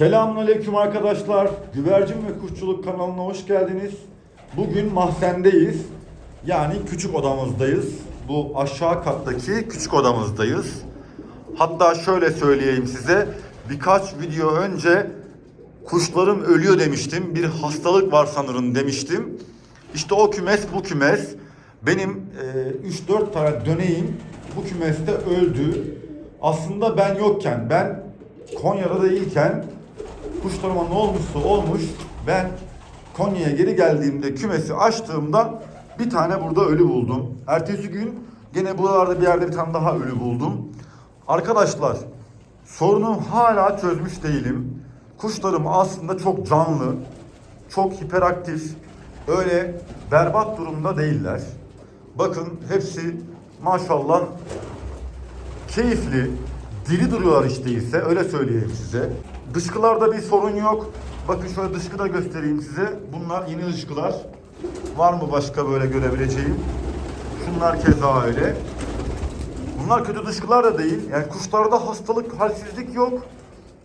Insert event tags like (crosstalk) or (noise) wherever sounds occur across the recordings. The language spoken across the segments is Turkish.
Selamünaleyküm arkadaşlar. Güvercin ve Kuşçuluk kanalına hoş geldiniz. Bugün mahzendeyiz. Yani küçük odamızdayız. Bu aşağı kattaki küçük odamızdayız. Hatta şöyle söyleyeyim size. Birkaç video önce kuşlarım ölüyor demiştim. Bir hastalık var sanırım demiştim. İşte o kümes bu kümes. Benim e, 3-4 tane döneğim bu kümeste öldü. Aslında ben yokken, ben Konya'da değilken kuşlarıma ne olmuşsa olmuş. Ben Konya'ya geri geldiğimde kümesi açtığımda bir tane burada ölü buldum. Ertesi gün gene buralarda bir yerde bir tane daha ölü buldum. Arkadaşlar sorunu hala çözmüş değilim. Kuşlarım aslında çok canlı, çok hiperaktif, öyle berbat durumda değiller. Bakın hepsi maşallah keyifli, diri duruyorlar işte ise öyle söyleyeyim size. Dışkılarda bir sorun yok. Bakın şöyle dışkı da göstereyim size. Bunlar yeni dışkılar. Var mı başka böyle görebileceğim? Şunlar keza öyle. Bunlar kötü dışkılar da değil. Yani kuşlarda hastalık, halsizlik yok.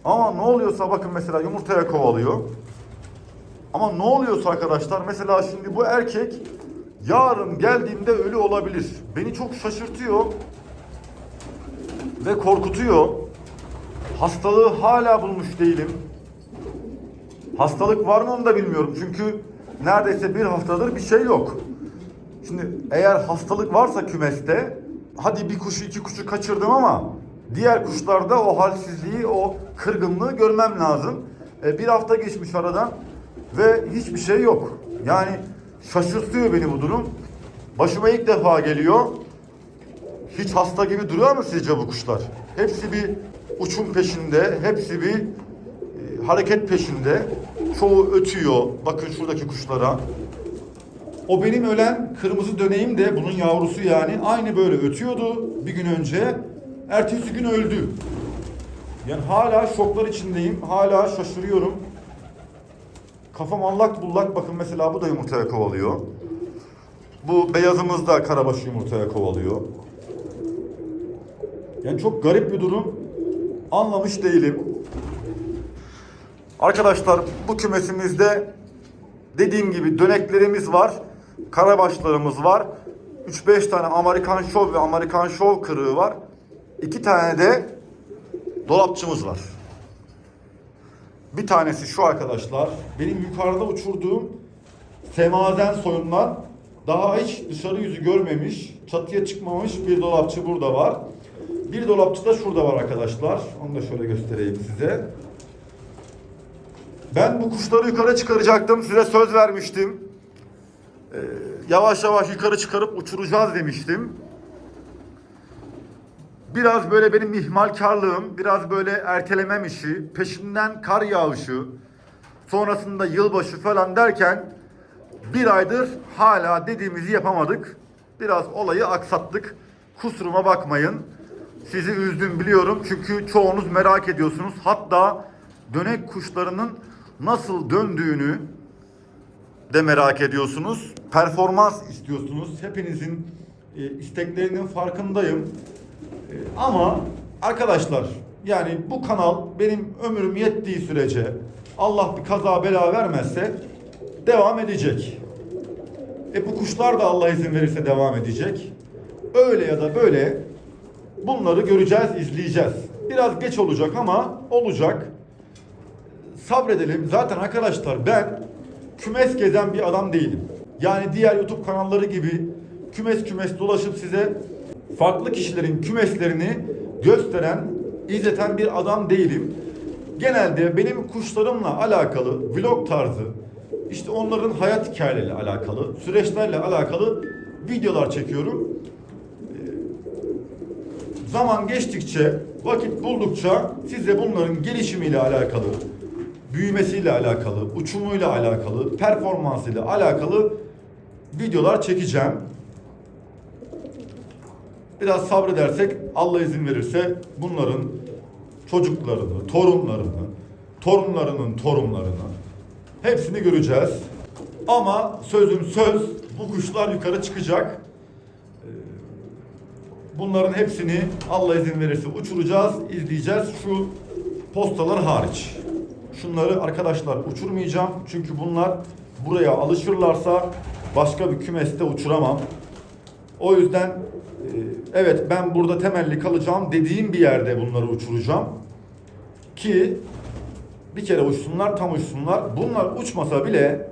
Ama ne oluyorsa bakın mesela yumurtaya kovalıyor. Ama ne oluyorsa arkadaşlar mesela şimdi bu erkek yarın geldiğimde ölü olabilir. Beni çok şaşırtıyor ve korkutuyor. Hastalığı hala bulmuş değilim. Hastalık var mı onu da bilmiyorum. Çünkü neredeyse bir haftadır bir şey yok. Şimdi eğer hastalık varsa kümeste hadi bir kuşu iki kuşu kaçırdım ama diğer kuşlarda o halsizliği o kırgınlığı görmem lazım. E, bir hafta geçmiş aradan ve hiçbir şey yok. Yani şaşırtıyor beni bu durum. Başıma ilk defa geliyor. Hiç hasta gibi duruyor mu sizce bu kuşlar? Hepsi bir uçum peşinde, hepsi bir e, hareket peşinde. Çoğu ötüyor. Bakın şuradaki kuşlara. O benim ölen kırmızı döneğim de bunun yavrusu yani aynı böyle ötüyordu bir gün önce. Ertesi gün öldü. Yani hala şoklar içindeyim. Hala şaşırıyorum. Kafam allak bullak. Bakın mesela bu da yumurtaya kovalıyor. Bu beyazımız da karabaşı yumurtaya kovalıyor. Yani çok garip bir durum. Anlamış değilim. Arkadaşlar bu kümesimizde dediğim gibi döneklerimiz var. Karabaşlarımız var. 3-5 tane Amerikan Show ve Amerikan Show kırığı var. 2 tane de dolapçımız var. Bir tanesi şu arkadaşlar. Benim yukarıda uçurduğum semazen soyundan daha hiç dışarı yüzü görmemiş, çatıya çıkmamış bir dolapçı burada var. Bir dolapçı da şurada var arkadaşlar. Onu da şöyle göstereyim size. Ben bu kuşları yukarı çıkaracaktım. Size söz vermiştim. Ee, yavaş yavaş yukarı çıkarıp uçuracağız demiştim. Biraz böyle benim ihmalkarlığım, biraz böyle ertelemem işi, peşinden kar yağışı, sonrasında yılbaşı falan derken bir aydır hala dediğimizi yapamadık. Biraz olayı aksattık. Kusuruma bakmayın. Sizi üzdüm biliyorum çünkü çoğunuz merak ediyorsunuz. Hatta dönek kuşlarının nasıl döndüğünü de merak ediyorsunuz. Performans istiyorsunuz. Hepinizin e, isteklerinin farkındayım. E, ama arkadaşlar yani bu kanal benim ömrüm yettiği sürece Allah bir kaza bela vermezse devam edecek. E bu kuşlar da Allah izin verirse devam edecek. Öyle ya da böyle bunları göreceğiz, izleyeceğiz. Biraz geç olacak ama olacak. Sabredelim. Zaten arkadaşlar ben kümes gezen bir adam değilim. Yani diğer YouTube kanalları gibi kümes kümes dolaşıp size farklı kişilerin kümeslerini gösteren, izleten bir adam değilim. Genelde benim kuşlarımla alakalı vlog tarzı, işte onların hayat hikayeleriyle alakalı, süreçlerle alakalı videolar çekiyorum. Zaman geçtikçe, vakit buldukça size bunların gelişimiyle alakalı, büyümesiyle alakalı, uçumuyla alakalı, performansıyla alakalı videolar çekeceğim. Biraz sabredersek Allah izin verirse bunların çocuklarını, torunlarını, torunlarının torunlarını hepsini göreceğiz. Ama sözüm söz bu kuşlar yukarı çıkacak. Bunların hepsini Allah izin verirse uçuracağız, izleyeceğiz. Şu postalar hariç. şunları arkadaşlar uçurmayacağım. Çünkü bunlar buraya alışırlarsa başka bir kümeste uçuramam. O yüzden e, evet ben burada temelli kalacağım dediğim bir yerde bunları uçuracağım. Ki bir kere uçsunlar tam uçsunlar. Bunlar uçmasa bile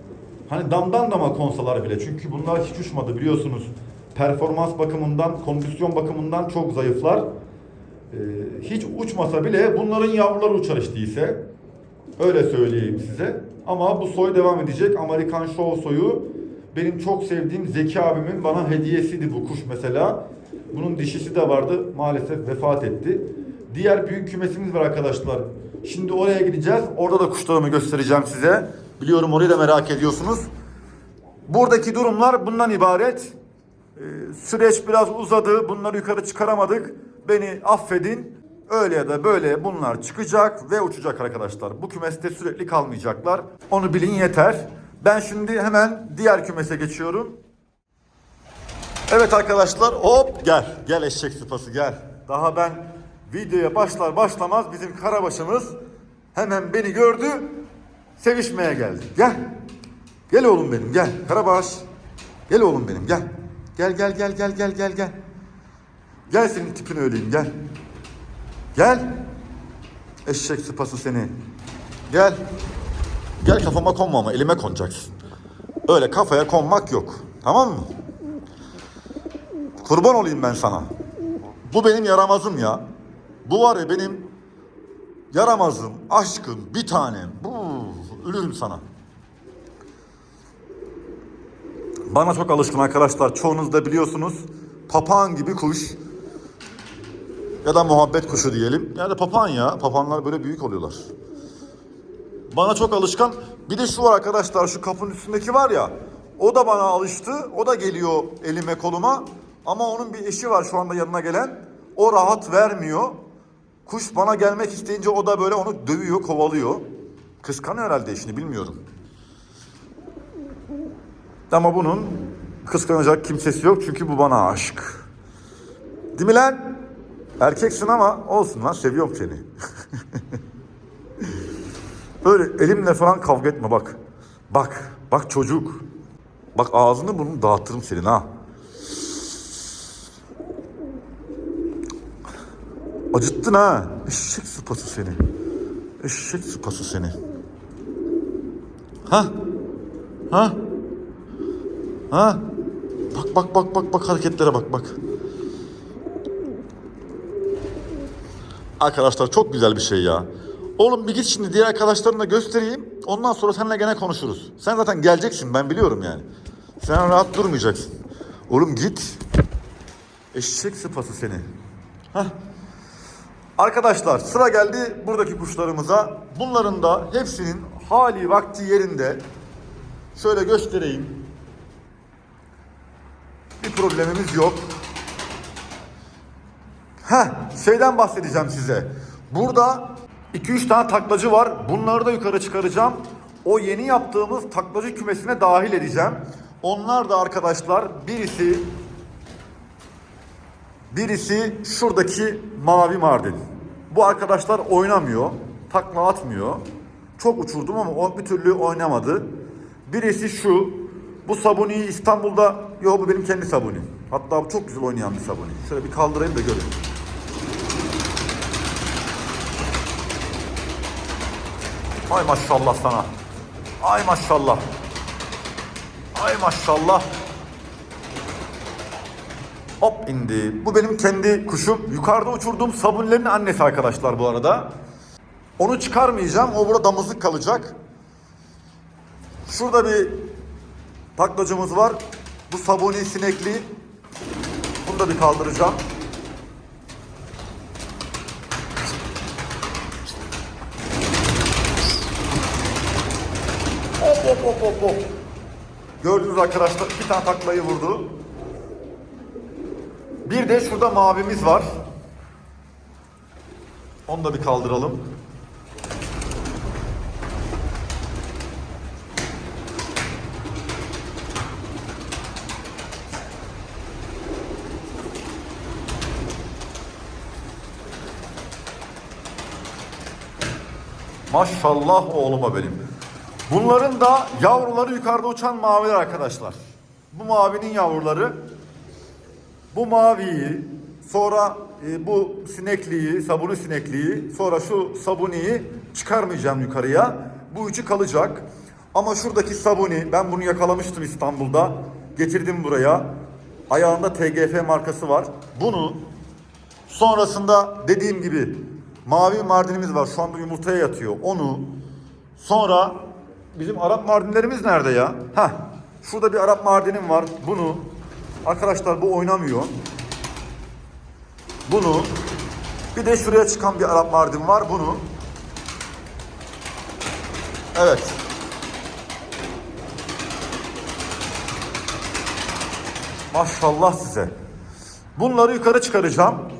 hani damdan dama konsalar bile çünkü bunlar hiç uçmadı biliyorsunuz. Performans bakımından, kondisyon bakımından çok zayıflar. Ee, hiç uçmasa bile bunların yavruları uçar işte ise. Öyle söyleyeyim size. Ama bu soy devam edecek. Amerikan Show soyu benim çok sevdiğim Zeki abimin bana hediyesiydi bu kuş mesela. Bunun dişisi de vardı. Maalesef vefat etti. Diğer büyük kümesimiz var arkadaşlar. Şimdi oraya gideceğiz. Orada da kuşlarımı göstereceğim size. Biliyorum orayı da merak ediyorsunuz. Buradaki durumlar bundan ibaret. Ee, süreç biraz uzadı. Bunları yukarı çıkaramadık. Beni affedin. Öyle ya da böyle bunlar çıkacak ve uçacak arkadaşlar. Bu kümeste sürekli kalmayacaklar. Onu bilin yeter. Ben şimdi hemen diğer kümese geçiyorum. Evet arkadaşlar hop gel. Gel eşek sıpası gel. Daha ben videoya başlar başlamaz bizim karabaşımız hemen beni gördü. Sevişmeye geldi. Gel. Gel oğlum benim gel. Karabaş. Gel oğlum benim gel. Gel gel gel gel gel gel gel. Gel senin tipini öleyim gel. Gel. Eşek sıpası seni. Gel. Gel kafama konma ama elime konacaksın. Öyle kafaya konmak yok. Tamam mı? Kurban olayım ben sana. Bu benim yaramazım ya. Bu var ya benim yaramazım, aşkım, bir tanem. Bu, ölürüm sana. Bana çok alışkın arkadaşlar. Çoğunuz da biliyorsunuz. Papağan gibi kuş. Ya da muhabbet kuşu diyelim. Yani papağan ya. Papağanlar böyle büyük oluyorlar. Bana çok alışkan. Bir de şu var arkadaşlar. Şu kapının üstündeki var ya. O da bana alıştı. O da geliyor elime koluma. Ama onun bir eşi var şu anda yanına gelen. O rahat vermiyor. Kuş bana gelmek isteyince o da böyle onu dövüyor, kovalıyor. Kıskanıyor herhalde eşini bilmiyorum. Ama bunun kıskanacak kimsesi yok çünkü bu bana aşık. Değil mi lan? Erkeksin ama olsun lan seviyorum seni. (laughs) Öyle elimle falan kavga etme bak. Bak, bak çocuk. Bak ağzını bunu dağıtırım senin ha. Acıttın ha. Eşek sıpası seni. Eşek sıpası seni. Ha? Ha? Ha? Bak bak bak bak bak hareketlere bak bak. Arkadaşlar çok güzel bir şey ya. Oğlum bir git şimdi diğer arkadaşlarına göstereyim. Ondan sonra seninle gene konuşuruz. Sen zaten geleceksin ben biliyorum yani. Sen rahat durmayacaksın. Oğlum git. Eşek sıpası seni. Hah. Arkadaşlar sıra geldi buradaki kuşlarımıza. Bunların da hepsinin hali vakti yerinde. Şöyle göstereyim. Bir problemimiz yok. Heh, şeyden bahsedeceğim size. Burada 2-3 tane taklacı var. Bunları da yukarı çıkaracağım. O yeni yaptığımız taklacı kümesine dahil edeceğim. Onlar da arkadaşlar birisi birisi şuradaki mavi mardin. Bu arkadaşlar oynamıyor. Takla atmıyor. Çok uçurdum ama o bir türlü oynamadı. Birisi şu. Bu sabuniyi İstanbul'da... Yok bu benim kendi sabunim. Hatta bu çok güzel oynayan bir sabuni. Şöyle bir kaldırayım da görün. Ay maşallah sana. Ay maşallah. Ay maşallah. Hop indi. Bu benim kendi kuşum. Yukarıda uçurduğum sabunlerin annesi arkadaşlar bu arada. Onu çıkarmayacağım. O burada damızlık kalacak. Şurada bir taklacımız var. Bu sabuni sinekli. Bunu da bir kaldıracağım. Hop hop hop hop hop. Gördünüz arkadaşlar iki tane taklayı vurdu. Bir de şurada mavimiz var. Onu da bir kaldıralım. Maşallah oğluma benim. Bunların da yavruları yukarıda uçan maviler arkadaşlar. Bu mavinin yavruları. Bu maviyi, sonra e, bu sinekliği, sabunu sinekliği, sonra şu sabuniyi çıkarmayacağım yukarıya. Bu üçü kalacak. Ama şuradaki sabuni, ben bunu yakalamıştım İstanbul'da. Getirdim buraya. Ayağında TGF markası var. Bunu sonrasında dediğim gibi mavi mardinimiz var. Şu anda yumurtaya yatıyor. Onu sonra bizim Arap mardinlerimiz nerede ya? Heh. Şurada bir Arap mardinim var. Bunu arkadaşlar bu oynamıyor. Bunu bir de şuraya çıkan bir Arap mardin var. Bunu Evet. Maşallah size. Bunları yukarı çıkaracağım.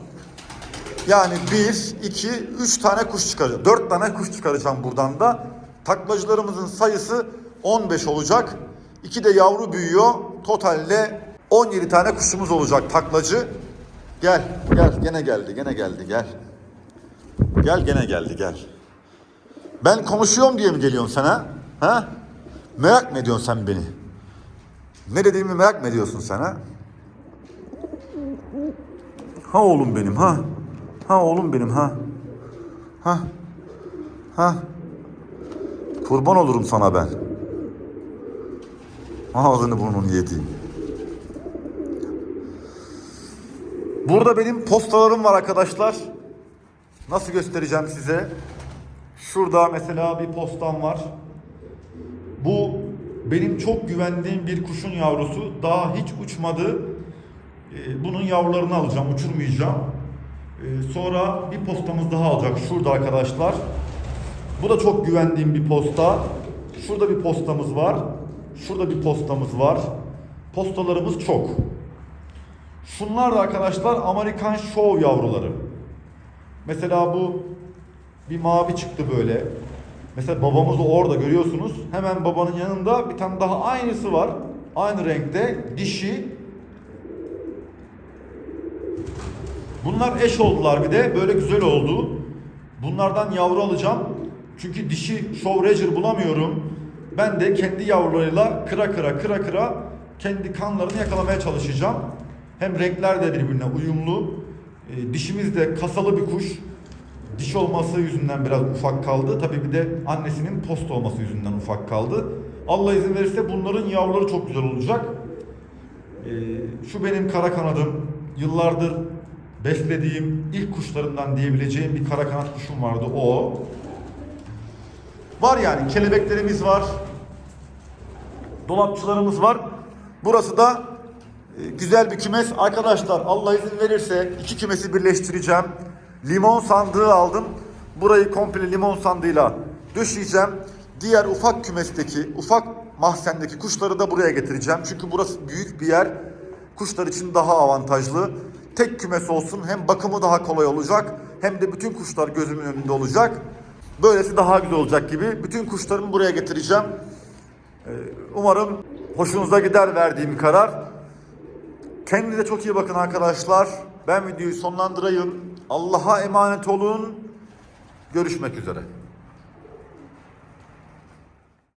Yani bir, iki, üç tane kuş çıkaracağım. Dört tane kuş çıkaracağım buradan da. Taklacılarımızın sayısı 15 olacak. İki de yavru büyüyor. Totalde 17 tane kuşumuz olacak taklacı. Gel, gel. Gene geldi, gene geldi, gel. Gel, gene geldi, gel. Ben konuşuyorum diye mi geliyorsun sen ha? Ha? Merak mı ediyorsun sen beni? Ne dediğimi merak mı ediyorsun sen ha? Ha oğlum benim ha. Ha oğlum benim ha. Ha. Ha. Kurban olurum sana ben. Ağzını burnunu yediğim. Burada benim postalarım var arkadaşlar. Nasıl göstereceğim size? Şurada mesela bir postam var. Bu benim çok güvendiğim bir kuşun yavrusu. Daha hiç uçmadı. Ee, Bunun yavrularını alacağım, uçurmayacağım. Ee, Sonra bir postamız daha alacak. Şurada arkadaşlar. Bu da çok güvendiğim bir posta. Şurada bir postamız var. Şurada bir postamız var. Postalarımız çok. Şunlar da arkadaşlar Amerikan Show yavruları. Mesela bu bir mavi çıktı böyle. Mesela babamız orada görüyorsunuz. Hemen babanın yanında bir tane daha aynısı var. Aynı renkte dişi. Bunlar eş oldular bir de böyle güzel oldu. Bunlardan yavru alacağım. Çünkü dişi Show Ranger bulamıyorum. Ben de kendi yavrularıyla kıra kıra kıra kıra kendi kanlarını yakalamaya çalışacağım. Hem renkler de birbirine uyumlu. E, dişimiz de kasalı bir kuş. Diş olması yüzünden biraz ufak kaldı. Tabii bir de annesinin post olması yüzünden ufak kaldı. Allah izin verirse bunların yavruları çok güzel olacak. Ee, şu benim kara kanadım. Yıllardır beslediğim ilk kuşlarından diyebileceğim bir kara kanat kuşum vardı o. Var yani kelebeklerimiz var. Dolapçılarımız var. Burası da e, güzel bir kümes. Arkadaşlar Allah izin verirse iki kümesi birleştireceğim. Limon sandığı aldım. Burayı komple limon sandığıyla döşeyeceğim. Diğer ufak kümesteki, ufak mahzendeki kuşları da buraya getireceğim. Çünkü burası büyük bir yer. Kuşlar için daha avantajlı. Tek kümes olsun hem bakımı daha kolay olacak hem de bütün kuşlar gözümün önünde olacak. Böylesi daha güzel olacak gibi. Bütün kuşlarımı buraya getireceğim. Ee, Umarım hoşunuza gider verdiğim karar. Kendinize çok iyi bakın arkadaşlar. Ben videoyu sonlandırayım. Allah'a emanet olun. Görüşmek üzere.